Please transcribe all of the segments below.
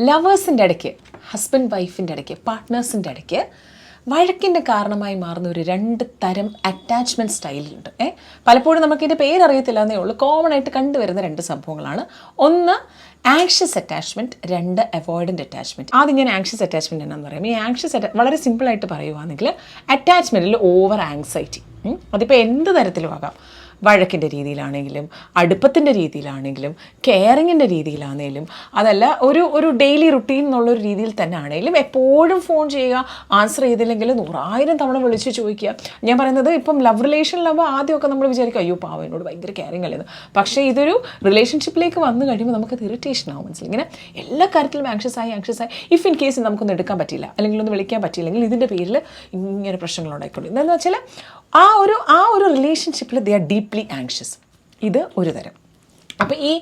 ലവേഴ്സിന്റെ ഇടയ്ക്ക് ഹസ്ബൻഡ് വൈഫിന്റെ ഇടയ്ക്ക് പാർട്ട്നേഴ്സിന്റെ ഇടയ്ക്ക് വഴക്കിന്റെ കാരണമായി മാറുന്ന ഒരു രണ്ട് തരം അറ്റാച്ച്മെന്റ് സ്റ്റൈലുണ്ട് ഏ പലപ്പോഴും നമുക്കിതിന്റെ പേരറിയത്തില്ല എന്നേ ഉള്ളൂ. കോമൺ ആയിട്ട് കണ്ടുവരുന്ന രണ്ട് സംഭവങ്ങളാണ്. ഒന്ന് ആങ്ഷ്യസ് അറ്റാച്ച്മെന്റ് രണ്ട് അവോയ്ഡന്റ് അറ്റാച്ച്മെന്റ് ആദ്യം ഞാൻ ആങ്ഷ്യസ് അറ്റാച്ച്മെന്റ് എന്നാന്ന് പറയാം. ഈ ആങ്ഷ്യസ് വളരെ സിമ്പിളായിട്ട് പറയുവാണെങ്കിൽ അറ്റാച്ച്മെന്റിൽ ഓവർ ആങ്സൈറ്റി അതിപ്പോൾ എന്ത് തരത്തിലും ആകാം? വഴക്കിന്റെ രീതിയിലാണെങ്കിലും അടുപ്പത്തിന്റെ രീതിയിലാണെങ്കിലും കെയറിങ്ങിന്റെ രീതിയിലാണെങ്കിലും അതല്ല ഒരു ഒരു ഡെയിലി റുട്ടീൻ എന്നുള്ളൊരു രീതിയിൽ തന്നെ ആണെങ്കിലും എപ്പോഴും ഫോൺ ചെയ്യുക ആൻസർ ചെയ്തില്ലെങ്കിൽ നൂറായിരം തവണ വിളിച്ച് ചോദിക്കുക. ഞാൻ പറയുന്നത് ഇപ്പം ലവ് റിലേഷനിലാകുമ്പോൾ ആദ്യമൊക്കെ നമ്മൾ വിചാരിക്കും അയ്യോ പാവനോട് ഭയങ്കര കെയറിങ് അല്ലെന്ന് പക്ഷേ ഇതൊരു റിലേഷൻഷിപ്പിലേക്ക് വന്നു കഴിയുമ്പോൾ നമുക്കത് ഇറിറ്റേഷൻ ആവും മനസ്സിലായി? ഇങ്ങനെ എല്ലാ കാര്യത്തിലും ആങ്ഷ്യസ് ആയി ആങ്ഷ്യസ് ആയി. ഇഫ് ഇൻ കേസ് നമുക്കൊന്നും എടുക്കാൻ പറ്റില്ല അല്ലെങ്കിൽ ഒന്ന് വിളിക്കാൻ പറ്റിയില്ലെങ്കിൽ ഇതിന്റെ പേരിൽ ഇങ്ങനെ പ്രശ്നങ്ങൾ ഉണ്ടായിക്കൊണ്ട് എന്താണെന്ന് വെച്ചാൽ ആ ഒരു ആ ഒരു റിലേഷൻഷിപ്പിൽ ദേ ആർ ഡീപ്ലി ആങ്ഷ്യസ് ഇത് ഒരു തരം. അപ്പോൾ ഈ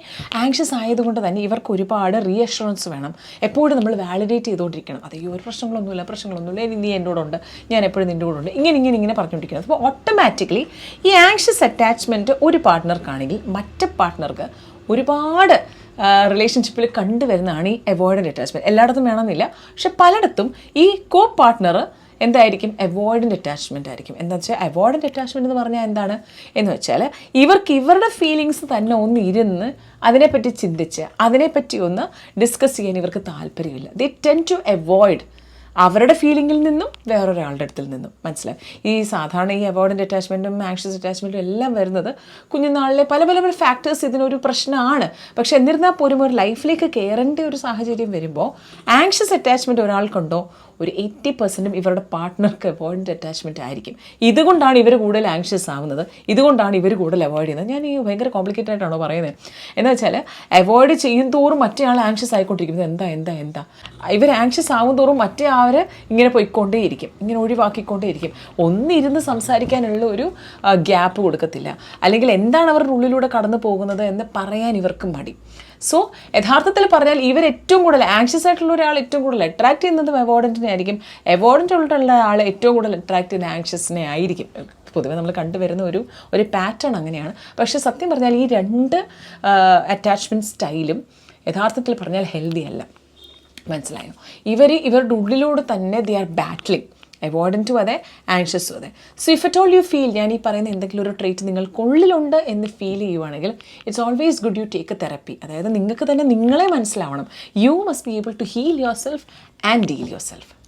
ആങ്ഷ്യസ് ആയതുകൊണ്ട് തന്നെ ഇവർക്ക് ഒരുപാട് റീഅഷുറൻസ് വേണം. എപ്പോഴും നമ്മൾ വാലിഡേറ്റ് ചെയ്തുകൊണ്ടിരിക്കണം. അതെ ഒരു പ്രശ്നങ്ങളൊന്നുമില്ല പ്രശ്നങ്ങളൊന്നുമില്ല. ഇനി നീ എന്നോടുണ്ട് ഞാൻ എപ്പോഴും നിന്റെ കൂടെ ഉണ്ട്. ഇങ്ങനെ ഇങ്ങനെ ഇങ്ങനെ പറഞ്ഞുകൊണ്ടിരിക്കുന്നത് അപ്പോൾ ഓട്ടോമാറ്റിക്കലി ഈ ആങ്ഷ്യസ് അറ്റാച്ച്മെന്റ് ഒരു പാർട്ട്ണർക്കാണെങ്കിൽ മറ്റേ പാർട്ട്ണർക്ക് ഒരുപാട് റിലേഷൻഷിപ്പിൽ കണ്ടുവരുന്നതാണ് ഈ അവോയ്ഡന്റ് അറ്റാച്ച്മെന്റ് എല്ലായിടത്തും വേണമെന്നില്ല. പക്ഷെ പലയിടത്തും ഈ കോ പാർട്ട്ണർ എന്തായിരിക്കും? അവോയ്ഡന്റ് അറ്റാച്ച്മെന്റ് ആയിരിക്കും. എന്താ വെച്ചാൽ അവോയ്ഡന്റ് അറ്റാച്ച്മെന്റ് എന്ന് പറഞ്ഞാൽ എന്താണ്? എന്ന് വെച്ചാൽ ഇവർക്ക് ഇവരുടെ ഫീലിങ്സ് തന്നെ ഒന്ന് ഇരുന്ന് അതിനെപ്പറ്റി ചിന്തിച്ച് അതിനെപ്പറ്റി ഒന്ന് ഡിസ്കസ് ചെയ്യാൻ ഇവർക്ക് താല്പര്യമില്ല. ദി ടെൻ ടു അവോയ്ഡ് അവരുടെ ഫീലിങ്ങിൽ നിന്നും വേറൊരാളുടെ അടുത്തിൽ നിന്നും. മനസ്സിലായി? ഈ സാധാരണ ഈ അവോയ്ഡന്റ് അറ്റാച്ച്മെന്റും ആങ്ഷ്യസ് അറ്റാച്ച്മെന്റും എല്ലാം വരുന്നത് കുഞ്ഞുനാളിലെ പല പല പല ഫാക്ടേഴ്സ് ഇതിനൊരു പ്രശ്നമാണ്. പക്ഷെ എന്നിരുന്നാൽ പോലും ഒരു ലൈഫിലേക്ക് കയറേണ്ട ഒരു സാഹചര്യം വരുമ്പോൾ ആങ്ഷ്യസ് അറ്റാച്ച്മെന്റ് ഒരാൾക്കുണ്ടോ ഒരു എയ്റ്റി പെർസെന്റും ഇവരുടെ പാർട്ട്ണർക്ക് അവോയ്ഡന്റ് അറ്റാച്ച്മെന്റ് ആയിരിക്കും. ഇതുകൊണ്ടാണ് ഇവർ കൂടുതൽ ആങ്ഷ്യസ് ആവുന്നത്. ഇതുകൊണ്ടാണ് ഇവർ കൂടുതൽ അവോയ്ഡ് ചെയ്യുന്നത്. ഞാൻ ഈ ഭയങ്കര കോംപ്ലിക്കേറ്റഡ് ആയിട്ടാണോ പറയുന്നത് എന്ന് വെച്ചാൽ അവോയ്ഡ് ചെയ്യും തോറും മറ്റേ ആൾ ആങ്ഷ്യസ് ആയിക്കൊണ്ടിരിക്കുന്നത്. എന്താ എന്താ എന്താ? ഇവർ ആങ്ഷ്യസ് ആവും തോറും മറ്റേ ആൾ ഇങ്ങനെ പോയിക്കൊണ്ടേയിരിക്കും ഇങ്ങനെ ഒഴിവാക്കിക്കൊണ്ടേയിരിക്കും. ഒന്നിരുന്ന് സംസാരിക്കാനുള്ള ഒരു ഗ്യാപ്പ് കൊടുക്കത്തില്ല. അല്ലെങ്കിൽ എന്താണ് അവരുടെ ഉള്ളിലൂടെ കടന്നു പോകുന്നത് എന്ന് പറയാൻ ഇവർക്കും മടി. സോ യഥാർത്ഥത്തിൽ പറഞ്ഞാൽ ഇവർ ഏറ്റവും കൂടുതൽ ആങ്ഷ്യസ് ആയിട്ടുള്ള ഒരാൾ ഏറ്റവും കൂടുതൽ അട്രാക്ട് ചെയ്യുന്നത് അവോർഡന്റിനെ ആയിരിക്കും. അവോർഡന്റ് ഉള്ള ആൾ ഏറ്റവും കൂടുതൽ അട്രാക്ട് ചെയ്യുന്ന ആങ്ഷ്യസിനെ ആയിരിക്കും. പൊതുവെ നമ്മൾ കണ്ടുവരുന്ന ഒരു ഒരു പാറ്റേൺ അങ്ങനെയാണ്. പക്ഷേ സത്യം പറഞ്ഞാൽ ഈ രണ്ട് അറ്റാച്ച്മെന്റ് സ്റ്റൈലും യഥാർത്ഥത്തിൽ പറഞ്ഞാൽ ഹെൽത്തി അല്ല. മനസ്സിലായോ? ഇവർ ഇവരുടെ ഉള്ളിലൂടെ തന്നെ ദേ ആർ ബാറ്റ്ലിങ് അവോയ്ഡന്റും അതെ ആൻഷ്യസും അതെ. So if at all you feel ഞാൻ ഈ പറയുന്ന എന്തെങ്കിലും ഒരു ട്രീറ്റ് നിങ്ങൾക്കുള്ളിലുണ്ട് എന്ന് ഫീൽ ചെയ്യുവാണെങ്കിൽ it's always good you take a therapy അതായത് നിങ്ങൾക്ക് തന്നെ നിങ്ങളെ മനസ്സിലാവണം. You must be able to heal your self and deal your self